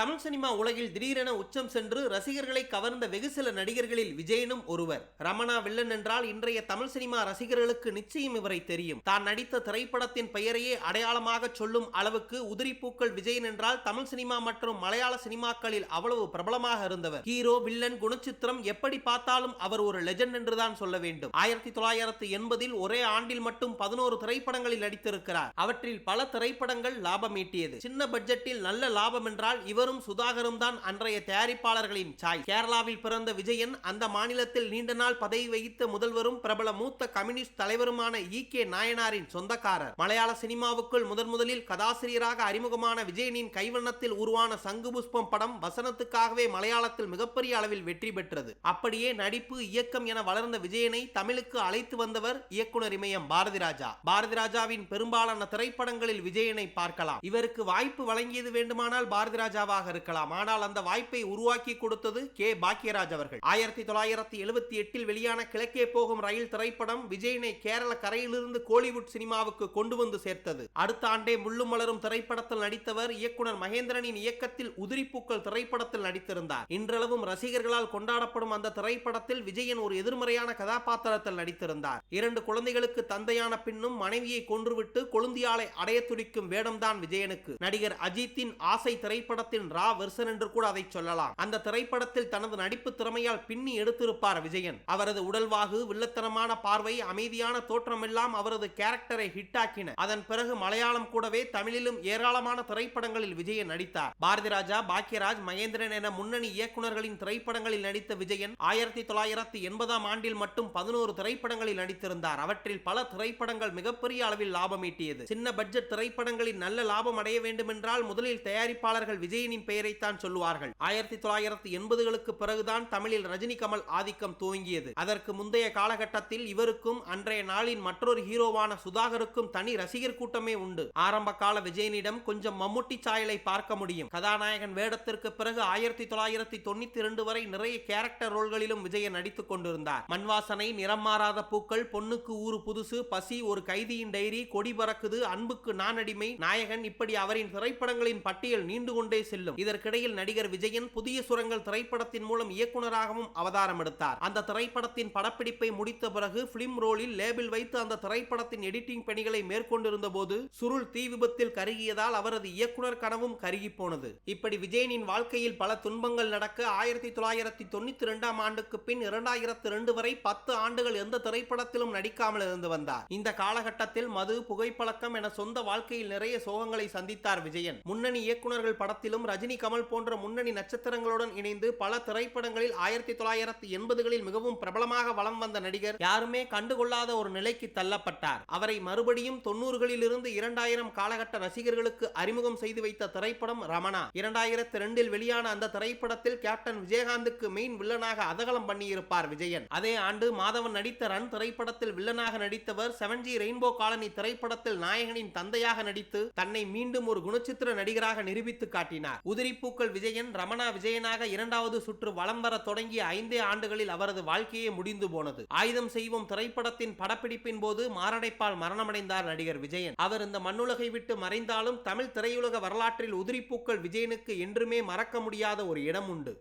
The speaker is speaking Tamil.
தமிழ் சினிமா உலகில் திடீரென உச்சம் சென்று ரசிகர்களை கவர்ந்த வெகு சில நடிகர்களில் விஜயனும் ஒருவர். ரமணா வில்லன் என்றால் இன்றைய தமிழ் சினிமா ரசிகர்களுக்கு நிச்சயம் இவரை தெரியும். தான் நடித்த திரைப்படத்தின் பெயரையே அடையாளமாக சொல்லும் அளவுக்கு உதிரிப்பூக்கள் விஜயன் என்றால் தமிழ் சினிமா மற்றும் மலையாள சினிமாக்களில் அவ்வளவு பிரபலமாக இருந்தவர். ஹீரோ வில்லன் குணச்சித்திரம் எப்படி பார்த்தாலும் அவர் ஒரு லெஜண்ட் என்றுதான் சொல்ல வேண்டும். ஆயிரத்தி தொள்ளாயிரத்து எண்பதில் ஒரே ஆண்டில் மட்டும் பதினோரு திரைப்படங்களில் நடித்திருக்கிறார். அவற்றில் பல திரைப்படங்கள் லாபம் ஈட்டியது சின்ன பட்ஜெட்டில் நல்ல லாபம் என்றால் இவர் இவரும் சுதாகரும் தான் அன்றைய தயாரிப்பாளர்களின் சாய். கேரளாவில் பிறந்த விஜயன் அந்த மாநிலத்தில் நீண்ட நாள் பதவி வகித்த முதல்வரும் பிரபல மூத்த கம்யூனிஸ்ட் தலைவருமான ஈ கே. நாயனாரின் சொந்தக்காரர். மலையாள சினிமாவுக்குள் முதன் முதலில் கதாசிரியராக அறிமுகமான விஜயனின் கைவண்ணத்தில் உருவான சங்கு புஷ்பம் படம் வசனத்துக்காகவே மலையாளத்தில் மிகப்பெரிய அளவில் வெற்றி பெற்றது. அப்படியே நடிப்பு இயக்கம் என வளர்ந்த விஜயனை தமிழுக்கு அழைத்து வந்தவர் இயக்குனர் இமயம் பாரதி ராஜா பாரதி ராஜாவின் பெரும்பாலான திரைப்படங்களில் விஜயனை பார்க்கலாம். இவருக்கு வாய்ப்பு வழங்கியது வேண்டுமானால் பாரதி ராஜாவாக இருக்கலாம். ஆனால் அந்த வாய்ப்பை உருவாக்கி கொடுத்தது கே. பாக்யராஜ் அவர்கள். ஆயிரத்தி தொள்ளாயிரத்தி எழுபத்தி எட்டில் வெளியான கிழக்கே போகும் ரயில் திரைப்படம் விஜயனை கேரள கரையிலிருந்து கோலிவுட் சினிமாவுக்கு கொண்டு வந்து சேர்த்தது. அடுத்த ஆண்டே முள்ளும் மலரும் திரைப்படத்தில் நடித்தவர் இயக்குனர் மகேந்திரனின் இயக்கத்தில் உதிரிப்பூக்கள் திரைப்படத்தில் நடித்திருந்தார். இன்றளவும் ரசிகர்களால் கொண்டாடப்படும் அந்த திரைப்படத்தில் விஜயன் ஒரு எதிர்மறையான கதாபாத்திரத்தில் நடித்திருந்தார். இரண்டு குழந்தைகளுக்கு தந்தையான பின்னும் மனைவியை கொன்றுவிட்டு கொழுந்தியாலை அடைய துடிக்கும் வேடம்தான் விஜயனுக்கு. நடிகர் அஜித்தின் ஆசை திரைப்படத்தின் ரா வெர்சன் என்று கூட அதை சொல்லலாம். அந்த திரைப்படத்தில் தனது நடிப்பு திறமையால் பின்னி எடுத்திருப்பார் விஜயன். அவரது உடல்வாகு வில்லத்தனமான பார்வை அமைதியான தோற்றம் எல்லாம் அவரது கேரக்டரை ஹிட் ஆக்கின அதன் பிறகு மலையாளம் கூடவே தமிழிலும் ஏராளமான திரைப்படங்களில் விஜயன் நடித்தார். பாரதி ராஜா பாக்கியராஜ் மகேந்திரன் என முன்னணி இயக்குநர்களின் திரைப்படங்களில் நடித்த விஜயன் ஆயிரத்தி தொள்ளாயிரத்தி எண்பதாம் ஆண்டில் மட்டும் பதினோரு திரைப்படங்களில் நடித்திருந்தார். அவற்றில் பல திரைப்படங்கள் மிகப்பெரிய அளவில் லாபம் ஈட்டியது சின்ன பட்ஜெட் திரைப்படங்களில் நல்ல லாபம் அடைய வேண்டுமென்றால் முதலில் தயாரிப்பாளர்கள் விஜயின் ரஜினியின் பெயரைத்தான் சொல்லுவார்கள். ஆயிரத்தி தொள்ளாயிரத்தி எண்பதுகளுக்கு பிறகுதான் தமிழில் ரஜினி கமல் ஆதிக்கம் துவங்கியது. அதற்கு முந்தைய காலகட்டத்தில் இவருக்கும் அன்றைய நாளின் மற்றொரு ஹீரோவான சுதாகருக்கும் தனி ரசிகர் கூட்டமே உண்டு. ஆரம்ப கால விஜயனிடம் கொஞ்சம் மம்முட்டி சாயலை பார்க்க முடியும். கதாநாயகன் வேடத்திற்கு பிறகு ஆயிரத்தி தொள்ளாயிரத்தி தொண்ணூத்தி இரண்டு வரை நிறைய கேரக்டர் ரோல்களிலும் விஜயன் நடித்துக் கொண்டிருந்தார். மண்வாசனை நிறம் மாறாத பூக்கள் பொண்ணுக்கு ஊறு புதுசு பசி ஒரு கைதியின் டைரி கொடி பறக்குது அன்புக்கு நான் அடிமை நாயகன் இப்படி அவரின் திரைப்படங்களின் பட்டியல் நீண்டு கொண்டே செல்லும். செல்லும். இதற்கிடையில் நடிகர் விஜயன் புதிய சுரங்கள் திரைப்படத்தின் மூலம் இயக்குநராகவும் அவதாரம் எடுத்தார். அந்த திரைப்படத்தின் படப்பிடிப்பை முடித்த பிறகு பிலிம் ரோலில் லேபிள் வைத்து அந்த திரைப்படத்தின் எடிட்டிங் பணிகளை மேற்கொண்டிருந்த போது சுருள் தீ விபத்தில் கருகியதால் அவரது இயக்குனர் கனவும் கருகி போனது. இப்படி விஜயனின் வாழ்க்கையில் பல துன்பங்கள் நடக்க ஆயிரத்தி தொள்ளாயிரத்தி தொண்ணூத்தி இரண்டாம் ஆண்டுக்கு பின் இரண்டாயிரத்தி ரெண்டு வரை பத்து ஆண்டுகள் எந்த திரைப்படத்திலும் நடிக்காமல் இருந்து வந்தார். இந்த காலகட்டத்தில் மது புகைப்பழக்கம் என சொந்த வாழ்க்கையில் நிறைய சோகங்களை சந்தித்தார் விஜயன். முன்னணி இயக்குநர்கள் படத்திலும் ரஜினி கமல் போன்ற முன்னணி நட்சத்திரங்களுடன் இணைந்து பல திரைப்படங்களில் ஆயிரத்தி தொள்ளாயிரத்தி எண்பதுகளில் மிகவும் பிரபலமாக வலம் வந்த நடிகர் யாருமே கண்டுகொள்ளாத ஒரு நிலைக்கு தள்ளப்பட்டார். அவரை மறுபடியும் தொன்னூறுகளிலிருந்து இரண்டாயிரம் காலகட்ட ரசிகர்களுக்கு அறிமுகம் செய்து வைத்த திரைப்படம் ரமணா. இரண்டாயிரத்தி ரெண்டில் வெளியான அந்த திரைப்படத்தில் கேப்டன் விஜயகாந்துக்கு மெயின் வில்லனாக அதகலம் பண்ணியிருப்பார் விஜயன். அதே ஆண்டு மாதவன் நடித்த ரன் திரைப்படத்தில் வில்லனாக நடித்தவர் செவன் ஜி ரெயின்போ காலனி திரைப்படத்தில் நாயகனின் தந்தையாக நடித்து தன்னை மீண்டும் ஒரு குணச்சித்திர நடிகராக நிரூபித்து காட்டினார். உதிரிப்பூக்கள் விஜயன் ரமணா விஜயனாக இரண்டாவது சுற்று வலம் வர தொடங்கிய ஐந்தே ஆண்டுகளில் அவரது வாழ்க்கையே முடிந்து போனது. ஆயுதம் செய்வோம் திரைப்படத்தின் படப்பிடிப்பின் போது மாரடைப்பால் மரணமடைந்தார் நடிகர் விஜயன். அவர் இந்த மண்ணுலகை விட்டு மறைந்தாலும் தமிழ் திரையுலக வரலாற்றில் உதிரிப்பூக்கள் விஜயனுக்கு என்றுமே மறக்க முடியாத ஒரு இடம் உண்டு.